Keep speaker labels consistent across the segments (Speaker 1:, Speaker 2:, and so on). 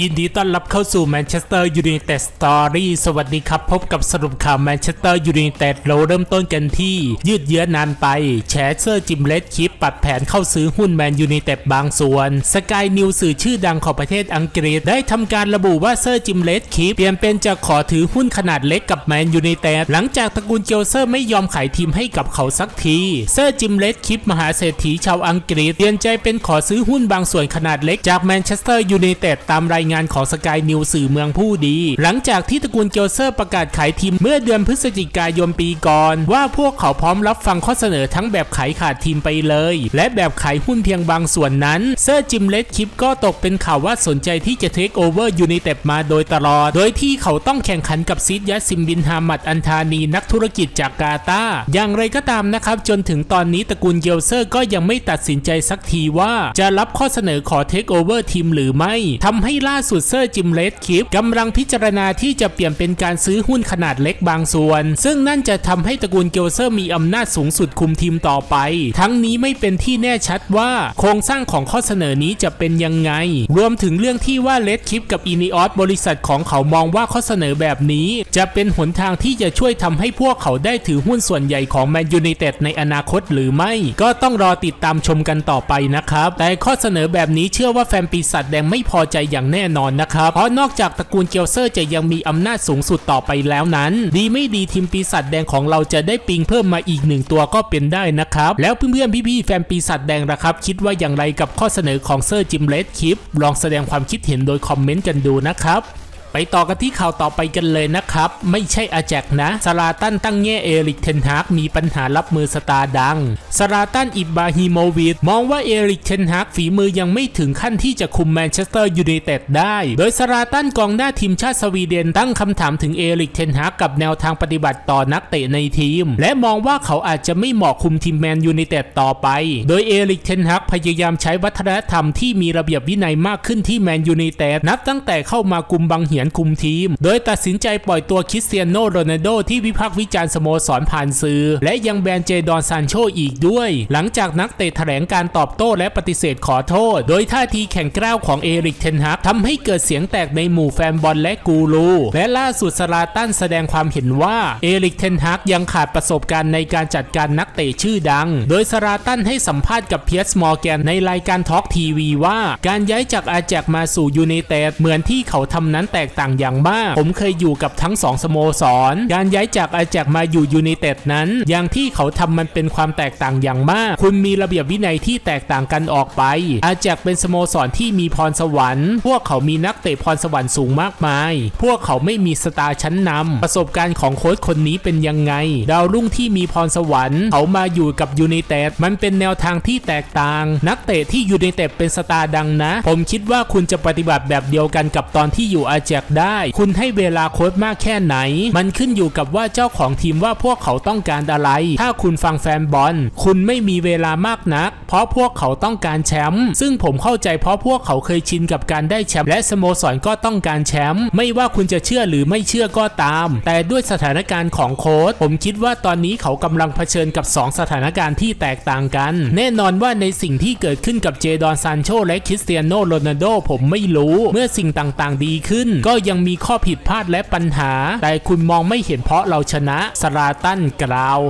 Speaker 1: ยินดีต้อนรับเข้าสู่แมนเชสเตอร์ยู i นเต็ดสตอรี่สวัสดีครับ พบกับสรุปข่าวแมนเชสเตอร์ยู i นเต็ดเราเริ่มต้นกันที่ ยืดเยื้อนานไป แชเซอร์จิมเลสคลิปปัดแผนเข้าซื้อหุ้นแมนยู i นเต็ดบางส่วนสกายนิวสื่อชื่อดังของประเทศอังกฤษ ได้ทำการระบุว่าเซอร์จิมเลสคลิปเปลี่ยนเป็นจะขอถือหุ้นขนาดเล็กกับแมนยู i นเต็ดหลังจากตระกูลเจลเซอร์ไม่ยอมขายทีมให้กับเขาสักทีเซอร์จิมเลสคลิปมหาเศรษฐีชาวอังกฤษเปลี่ยนใจเป็นขอซื้อหุ้นบางส่วนขนาดเล็กจากแมนเชสเตอร์ยู i นเต็ดตามรายงานของสกายนิวสื่อเมืองผู้ดี หลังจากที่ตระกูลเกลเซอร์ประกาศขายทีมเมื่อเดือนพฤศจิกายนปีก่อน ว่าพวกเขาพร้อมรับฟังข้อเสนอทั้งแบบขายขาดทีมไปเลย และแบบขายหุ้นเพียงบางส่วนนั้น เซอร์จิมเลสคิปก็ตกเป็นข่าวว่าสนใจที่จะเทคโอเวอร์ยูไนเต็ดมาโดยตลอด โดยที่เขาต้องแข่งขันกับซิดยัสซิมบินฮามัดอันธานีนักธุรกิจจากกาตาอย่างไรก็ตามนะครับ จนถึงตอนนี้ตระกูลเกลเซอร์ก็ยังไม่ตัดสินใจสักทีว่า จะรับข้อเสนอขอเทคโอเวอร์ทีมหรือไม่ทำให้ล่าสุดเซอร์จิมเลสคิปกำลังพิจารณาที่จะเปลี่ยนเป็นการซื้อหุ้นขนาดเล็กบางส่วน ซึ่งนั่นจะทำให้ตระกูลเกลเซอร์มีอำนาจสูงสุดคุมทีมต่อไป ทั้งนี้ไม่เป็นที่แน่ชัดว่าโครงสร้างของข้อเสนอนี้จะเป็นยังไง รวมถึงเรื่องที่ว่าเลดคิปกับอินิออสบริษัทของเขามองว่าข้อเสนอแบบนี้ จะเป็นหนทางที่จะช่วยทำให้พวกเขาได้ถือหุ้นส่วนใหญ่ของแมนยูไนเต็ดในอนาคตหรือไม่ ก็ต้องรอติดตามชมกันต่อไปนะครับ แต่ข้อเสนอแบบนี้เชื่อว่าแฟนปีศาจแดงไม่พอใจอย่างแน่น่นอนนะครับ เพราะนอกจากตระกูลเกลเซอร์จะยังมีอำนาจสูงสุดต่อไปแล้วนั้น ดีไม่ดีทีมปีศาจแดงของเราจะได้ปิงเพิ่มมาอีกหนึ่งตัวก็เป็นได้นะครับ แล้วเพื่อนๆพี่ๆแฟนปีศาจแดงนะครับ คิดว่าอย่างไรกับข้อเสนอของเซอร์จิมเลสคลิป ลองแสดงความคิดเห็นโดยคอมเมนต์กันดูนะครับ ไปต่อกันที่ข่าวต่อไปกันเลยนะครับ ไม่ใช่อาแจกนะซาลาตันตั้งแง่เอริกเทนฮากมีปัญหารับมือสตาร์ดังซาลาตันอิบบาฮิโมวิชมองว่าเอริกเทนฮากฝีมือยังไม่ถึงขั้นที่จะคุมแมนเชสเตอร์ยูไนเต็ดได้ โดยซาลาตันกองหน้าทีมชาติสวีเดนตั้งคำถามถึงเอริกเทนฮากกับแนวทางปฏิบัติต่อนักเตะในทีม และมองว่าเขาอาจจะไม่เหมาะคุมทีมแมนยูไนเต็ดต่อไป โดยเอริกเทนฮากพยายามใช้วัฒนธรรมที่มีระเบียบวินัยมากขึ้นที่แมนยูไนเต็ดนับตั้งแต่เข้ามากุมบังเหียนคุมทีม โดยตัดสินใจปล่อยตัวคริสเตียโนโรนัลโดที่วิพากษ์วิจารณ์สโมสรผ่านสื่อ และยังแบนเจดอนซานโชอีกด้วย หลังจากนักเตะแถลงการตอบโต้และปฏิเสธขอโทษ โดยท่าทีแข็งกร้าวของเอริกเทนฮักทำให้เกิดเสียงแตกในหมู่แฟนบอลและกูรูและล่าสุดสลาตันแสดงความเห็นว่าเอริกเทนฮักยังขาดประสบการณ์ในการจัดการนักเตะชื่อดัง โดยสลาตันให้สัมภาษณ์กับเพียร์สมอร์แกนในรายการทอล์กทีวีว่า การย้ายจากอาแจกมาสู่ยูไนเต็ดเหมือนที่เขาทำนั้นแตกต่างอย่างมาก ผมเคยอยู่กับทั้งสองสโมสร การย้ายจากอาแจกมาอยู่ยูไนเต็ดนั้น อย่างที่เขาทำมันเป็นความแตกต่างอย่างมาก คุณมีระเบียบวินัยที่แตกต่างกันออกไป อาแจกเป็นสโมสรที่มีพรสวรรค์ พวกเขามีนักเตะพรสวรรค์สูงมากมาย พวกเขาไม่มีสตาร์ชั้นนำประสบการณ์ของโค้ชคนนี้เป็นยังไง ดาวรุ่งที่มีพรสวรรค์ เขามาอยู่กับยูไนเต็ดมันเป็นแนวทางที่แตกต่าง นักเตะที่ยูไนเต็ดเป็นสตาร์ดังนะ ผมคิดว่าคุณจะปฏิบัติแบบเดียวกันกับตอนที่อยู่อาแจกได้ คุณให้เวลาโค้ชมากแค่ไหน มันขึ้นอยู่กับว่าเจ้าของทีมว่าพวกเขาต้องการอะไร ถ้าคุณฟังแฟนบอล คุณไม่มีเวลามากนัก เพราะพวกเขาต้องการแชมป์ซึ่งผมเข้าใจเพราะพวกเขาเคยชินกับการได้แชมป์และสโมสรก็ต้องการแชมป์ไม่ว่าคุณจะเชื่อหรือไม่เชื่อก็ตาม แต่ด้วยสถานการณ์ของโค้ชผมคิดว่าตอนนี้เขากำลังเผชิญกับ 2 สถานการณ์ที่แตกต่างกัน แน่นอนว่าในสิ่งที่เกิดขึ้นกับเจดอนซานโชและคริสเตียโนโรนัลโดผมไม่รู้ เมื่อสิ่งต่างๆ ดีขึ้น ก็็ยังมีข้อผิดพลาดและปัญหา แต่คุณมองไม่เห็นเพราะเราชนะสราตันกล่าว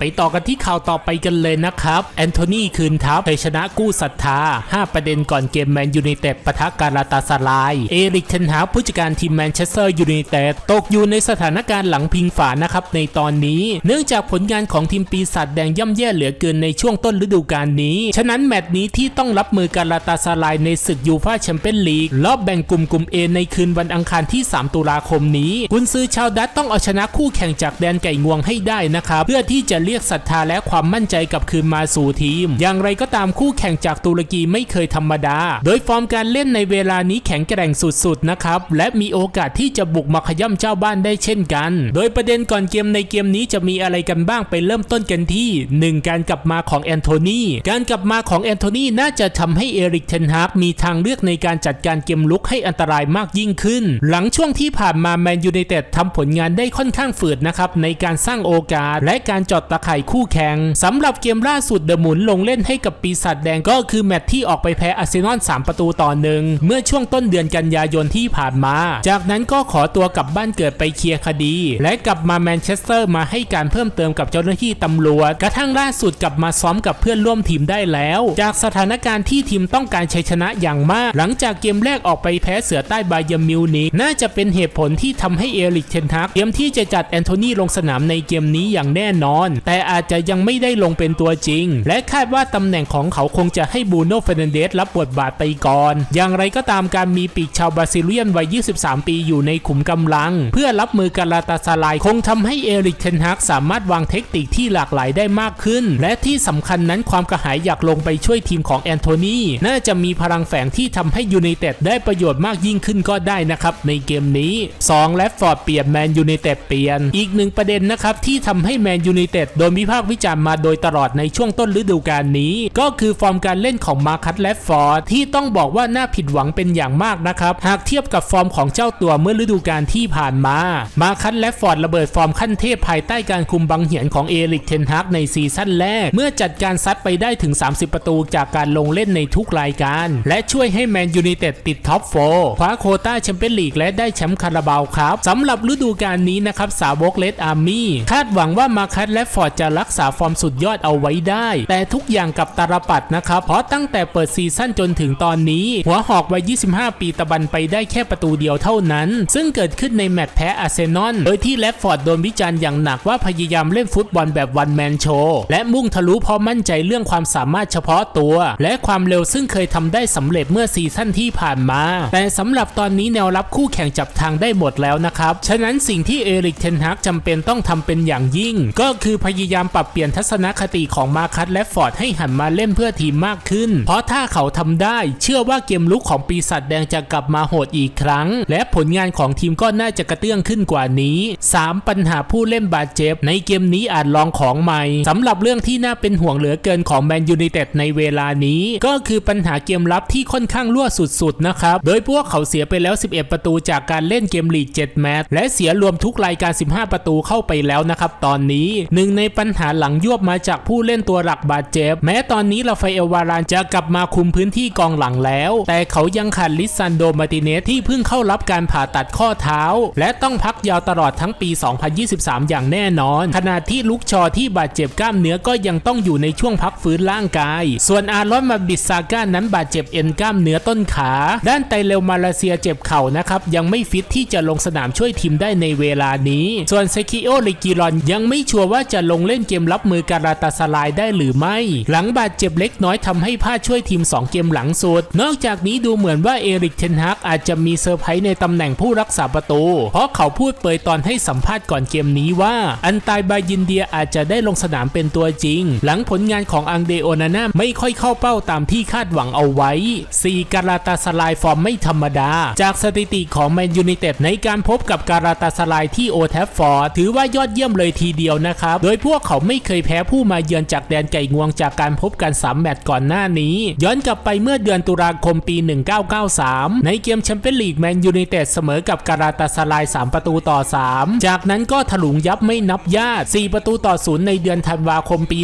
Speaker 1: ไปต่อกันที่ข่าวต่อไปกันเลยนะครับ แอนโทนีคืนทัพชัยชนะกู้ศรัทธา 5 ประเด็นก่อนเกมแมนยูไนเต็ดปะทะการาตาสลาย เอริกเทนฮาผู้จัดการทีมแมนเชสเตอร์ยูไนเต็ดตกอยู่ในสถานการณ์หลังพิงฝานะครับในตอนนี้ เนื่องจากผลงานของทีมปีศาจแดงย่ำแย่เหลือเกินในช่วงต้นฤดูกาลนี้ ฉะนั้นแมตช์นี้ที่ต้องรับมือการาตาสลายในศึกยูฟ่าแชมเปี้ยนลีกรอบแบ่งกลุ่มกลุ่ม A ในคืนวันอังคารที่ 3 ตุลาคมนี้ กุนซือชาวดัตต้องเอาชนะคู่แข่งจากแดนไก่งวงให้ได้นะครับเพื่อที่จะรียกศรัทธาและความมั่นใจกลับคืนมาสู่ทีม อย่างไรก็ตามคู่แข่งจากตุรกีไม่เคยธรรมดา โดยฟอร์มการเล่นในเวลานี้แข็งแกร่งสุดๆนะครับ และมีโอกาสที่จะบุกมาขย่ำเจ้าบ้านได้เช่นกัน โดยประเด็นก่อนเกมในเกมนี้จะมีอะไรกันบ้างไปเริ่มต้นกันที่ 1 การกลับมาของแอนโทนีการกลับมาของแอนโทนีน่าจะทำให้เอริกเทนฮากมีทางเลือกในการจัดการเกมลุกให้อันตรายมากยิ่งขึ้น หลังช่วงที่ผ่านมาแมนยูไนเต็ดทำผลงานได้ค่อนข้างฝืดนะครับในการสร้างโอกาสและการจอดตะไข่คู่แข่งสำหรับเกมล่าสุดเดอะหมุนลงเล่นให้กับปีศาจแดงก็คือแมตช์ที่ออกไปแพ้อาร์เซนอล3 ประตูต่อหนึ่งเมื่อช่วงต้นเดือนกันยายนที่ผ่านมา จากนั้นก็ขอตัวกลับบ้านเกิดไปเคลียร์คดี และกลับมาแมนเชสเตอร์มาให้การเพิ่มเติมกับเจ้าหน้าที่ตำรวจ กระทั่งล่าสุดกลับมาซ้อมกับเพื่อนร่วมทีมได้แล้ว จากสถานการณ์ที่ทีมต้องการชัยชนะอย่างมาก หลังจากเกมแรกออกไปแพ้เสือใต้บายมิวนิกน่าจะเป็นเหตุผลที่ทำให้เอริกเทนทักเตรียมที่จะจัดแอนโทนีลงสนามในเกมนี้อย่างแน่นอนแต่อาจจะยังไม่ได้ลงเป็นตัวจริง และคาดว่าตำแหน่งของเขาคงจะให้บูโน่เฟรนเดสรับบทบาทไปก่อน อย่างไรก็ตามการมีปีกชาวบราซิเลียนวัย 23 ปีอยู่ในขุมกำลัง เพื่อรับมือกับลาตาซาลายคงทำให้เอริกเทนฮักสามารถวางเทคนิคที่หลากหลายได้มากขึ้น และที่สำคัญนั้นความกระหายอยากลงไปช่วยทีมของแอนโทนีน่าจะมีพลังแฝงที่ทำให้ยูไนเต็ดได้ประโยชน์มากยิ่งขึ้นก็ได้นะครับในเกมนี้2และฟอร์ดเปลี่ยนแมนยูไนเต็ดเปลี่ยน อีกหนึ่งประเด็นนะครับที่ทำให้แมนยูไนเต็ดโดนวิพากษ์วิจารณ์มาโดยตลอดในช่วงต้นฤดูกาลนี้ ก็คือฟอร์มการเล่นของมาคัตและฟอร์ดที่ต้องบอกว่าน่าผิดหวังเป็นอย่างมากนะครับ หากเทียบกับฟอร์มของเจ้าตัวเมื่อฤดูกาลที่ผ่านมา มาคัตและฟอร์ดระเบิดฟอร์มขั้นเทพภายใต้การคุมบังเหียนของเอริกเทนฮากในซีซั่นแรก เมื่อจัดการซัดไปได้ถึง 30 ประตูจากการลงเล่นในทุกรายการ และช่วยให้แมนยูไนเต็ดติดท็อปโฟคว้าโคต้าแชมเปี้ยนลีกและได้แชมป์คาราบาวครับสำหรับฤดูกาลนี้นะครับสาวกเลดอาร์มี่คาดหวังว่ามาคัตและฟอร์ดจะรักษาฟอร์มสุดยอดเอาไว้ได้ แต่ทุกอย่างกับตาลปัดนะครับ เพราะตั้งแต่เปิดซีซั่นจนถึงตอนนี้ หัวหอกวัย 25 ปีตะบันไปได้แค่ประตูเดียวเท่านั้น ซึ่งเกิดขึ้นในแมตช์แพ้อาร์เซนอล โดยที่แลฟฟอร์ดโดนวิจารณ์อย่างหนักว่าพยายามเล่นฟุตบอลแบบวันแมนโชว์และมุ่งทะลุเพราะมั่นใจเรื่องความสามารถเฉพาะตัว และความเร็วซึ่งเคยทำได้สำเร็จเมื่อซีซั่นที่ผ่านมา แต่สำหรับตอนนี้แนวรับคู่แข่งจับทางได้หมดแล้วนะครับ ฉะนั้นสิ่งที่เอริกเทนฮักจำเป็นต้องทำเป็นอย่างยิ่ง ก็คือพยายามปรับเปลี่ยนทัศนคติของมาคัตและฟอร์ดให้หันมาเล่นเพื่อทีมมากขึ้น เพราะถ้าเขาทำได้เชื่อว่าเกมลุกของปีศาจแดงจะกลับมาโหดอีกครั้ง และผลงานของทีมก็น่าจะกระเตื้องขึ้นกว่านี้ 3 ปัญหาผู้เล่นบาดเจ็บ ในเกมนี้อาจลองของใหม่สำหรับเรื่องที่น่าเป็นห่วงเหลือเกินของแมนยูไนเต็ดในเวลานี้ ก็คือปัญหาเกมรับที่ค่อนข้างรั่วสุดๆนะครับ โดยพวกเขาเสียไปแล้ว 11 ประตูจากการเล่นเกมลีก7แมตช์และเสียรวมทุกรายการ 15 ประตูเข้าไปแล้วนะครับตอนนี้หนึ่งในในปัญหาหลังยวบมาจากผู้เล่นตัวหลักบาดเจ็บ แม้ตอนนี้ราฟาเอลวารานจะกลับมาคุมพื้นที่กองหลังแล้ว แต่เขายังขาดลิซันโดมาติเนสที่เพิ่งเข้ารับการผ่าตัดข้อเท้า และต้องพักยาวตลอดทั้งปี 2023 อย่างแน่นอน ขณะที่ลุกชอที่บาดเจ็บกล้ามเนื้อก็ยังต้องอยู่ในช่วงพักฟื้นร่างกาย ส่วนอารอนมาบิดซาก้านั้นบาดเจ็บเอ็นกล้ามเนื้อต้นขา ด้านไตเรลมาเลเซียเจ็บเข่านะครับยังไม่ฟิตที่จะลงสนามช่วยทีมได้ในเวลานี้ ส่วนเซคิโอลิกิรอนยังไม่ชัวร์ว่าจะลลงเล่นเกมรับมือการาตาสลายได้หรือไม่ หลังบาดเจ็บเล็กน้อยทำให้พลาดช่วยทีม 2 เกมหลังสุด นอกจากนี้ดูเหมือนว่าเอริกเทนฮักอาจจะมีเซอร์ไพรส์ในตำแหน่งผู้รักษาประตู เพราะเขาพูดเปยตอนให้สัมภาษณ์ก่อนเกมนี้ว่า อันตายบายินเดียอาจจะได้ลงสนามเป็นตัวจริง หลังผลงานของอังเดโอนาน่าไม่ค่อยเข้าเป้าตามที่คาดหวังเอาไว้ 4 การาตาสลายฟอร์มไม่ธรรมดา จากสถิติของแมนยูไนเต็ดในการพบกับการาตาสลายที่โอแทฟฟอร์ถือว่ายอดเยี่ยมเลยทีเดียวนะครับ โดยพวกเขาไม่เคยแพ้ผู้มาเยือนจากแดนไก่งวงจากการพบกัน3แมตช์ก่อนหน้านี้ ย้อนกลับไปเมื่อเดือนตุลาคมปี 1993 ในเกมแชมเปี้ยนลีกแมนยูไนเต็ดเสมอกับการาตาสลาย 3 ประตูต่อ 3 จากนั้นก็ถลุงยับไม่นับญาติ 4 ประตูต่อศูนย์ในเดือนธันวาคมปี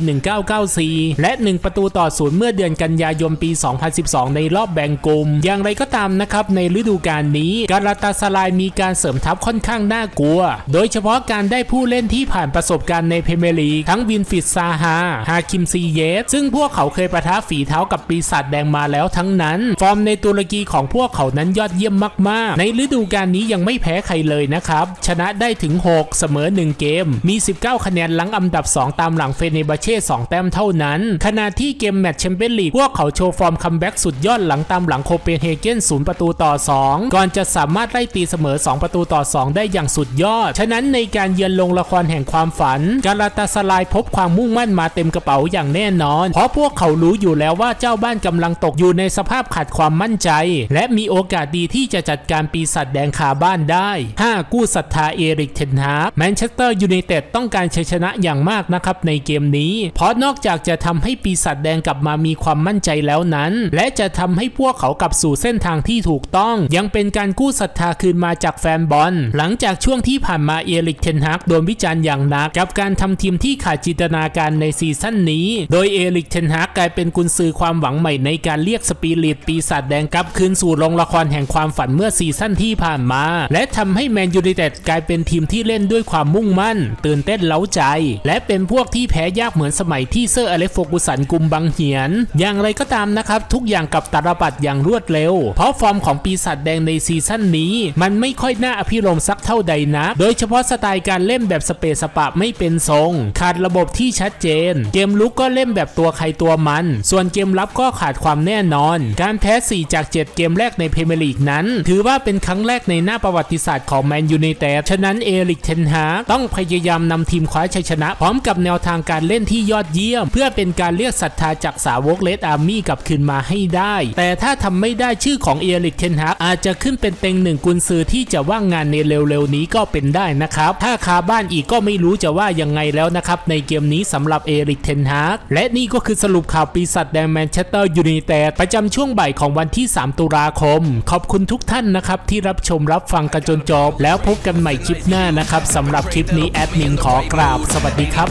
Speaker 1: 1994 และ 1 ประตูต่อศูนย์เมื่อเดือนกันยายนปี 2012 ในรอบแบ่งกลุ่ม อย่างไรก็ตามนะครับในฤดูกาลนี้การาตาสลายมีการเสริมทัพค่อนข้างน่ากลัว โดยเฉพาะการได้ผู้เล่นที่ผ่านประสบการณ์ในพเมยร์ลีกทั้งวินฟิตซาฮาฮาคิมซีเยสซึ่งพวกเขาเคยประทะฝีเท้ากับปีศาจแดงมาแล้วทั้งนั้น ฟอร์มในตุรกีของพวกเขานั้นยอดเยี่ยมมาก ๆ ในฤดูกาลนี้ยังไม่แพ้ใครเลยนะครับ ชนะได้ถึง 6 เสมอ 1 เกม มี 19 คะแนนหลังอันดับ 2 ตามหลังเฟเนบาเช่ 2 แต้มเท่านั้น ขณะที่เกมแมตช์แชมเปี้ยนลีกพวกเขาโชว์ฟอร์มคัมแบ็กสุดยอดหลังตามหลังโคเปนเฮเกน0ประตูต่อ 2 ก่อนจะสามารถไล่ตีเสมอ 2 ประตูต่อ 2 ได้อย่างสุดยอด ฉะนั้นในการเยือนลงละครแห่งความฝันการาตาสลายพบความมุ่งมั่นมาเต็มกระเป๋าอย่างแน่นอน เพราะพวกเขารู้อยู่แล้วว่าเจ้าบ้านกำลังตกอยู่ในสภาพขาดความมั่นใจ และมีโอกาสดีที่จะจัดการปีศาจแดงคาบ้านได้ 5 กู้ศรัทธาเอริกเทนฮากแมนเชสเตอร์ยูไนเต็ดต้องการชัยชนะอย่างมากนะครับในเกมนี้ เพราะนอกจากจะทำให้ปีศาจแดงกลับมามีความมั่นใจแล้วนั้น และจะทำให้พวกเขากลับสู่เส้นทางที่ถูกต้อง ยังเป็นการกู้ศรัทธาคืนมาจากแฟนบอล หลังจากช่วงที่ผ่านมาเอริกเทนฮากโดนวิจารณ์อย่างหนักกับการทำำทีมที่ขาดจินตนาการในซีซั่นนี้ โดยเอริกเทนฮากกลายเป็นกุนซือความหวังใหม่ในการเรียกสปิริตปีศาจแดงกลับคืนสู่โรงละครแห่งความฝันเมื่อซีซั่นที่ผ่านมา และทำให้แมนยูไนเต็ดกลายเป็นทีมที่เล่นด้วยความมุ่งมั่น ตื่นเต้นเล้าใจ และเป็นพวกที่แพ้ยากเหมือนสมัยที่เซอร์อเล็กโฟกุสันกุมบังเหียน อย่างไรก็ตามนะครับ ทุกอย่างกับตาลปัดอย่างรวดเร็ว เพราะฟอร์มของปีศาจแดงในซีซั่นนี้ มันไม่ค่อยน่าอภิรมสักเท่าใดนักโดยเฉพาะสไตล์การเล่นแบบสเปซสปะไม่เป็นทรงขาดระบบที่ชัดเจน เกมลุกก็เล่นแบบตัวใครตัวมัน ส่วนเกมรับก็ขาดความแน่นอน การแพ้ 4 จาก 7 เกมแรกในพรีเมียร์ลีกนั้น ถือว่าเป็นครั้งแรกในหน้าประวัติศาสตร์ของแมนยูไนเต็ดฉะนั้นเอริกเทนฮาต้องพยายามนำทีมคว้าชัยชนะ พร้อมกับแนวทางการเล่นที่ยอดเยี่ยม เพื่อเป็นการเรียกศรัทธาจากสาวกเลดอาร์มี่กลับคืนมาให้ได้ แต่ถ้าทำไม่ได้ชื่อของเอริกเทนฮาอาจจะขึ้นเป็นเต็งหนึ่งกุนซือที่จะว่างงานในเร็วๆนี้ก็เป็นได้นะครับถ้าคาบ้านอีกก็ไม่รู้จะว่ายังไงแล้วนะครับในเกมนี้สำหรับเอริกเทนฮาร์กและนี่ก็คือสรุปข่าวปีศาจแดงแมนเชสเตอร์ยูไนเต็ดประจำช่วงบ่ายของวันที่ 3 ตุลาคม ขอบคุณทุกท่านนะครับที่รับชมรับฟังกันจนจบแล้วพบกันใหม่คลิปหน้านะครับสำหรับคลิปนี้แอดมินขอกราบสวัสดีครับ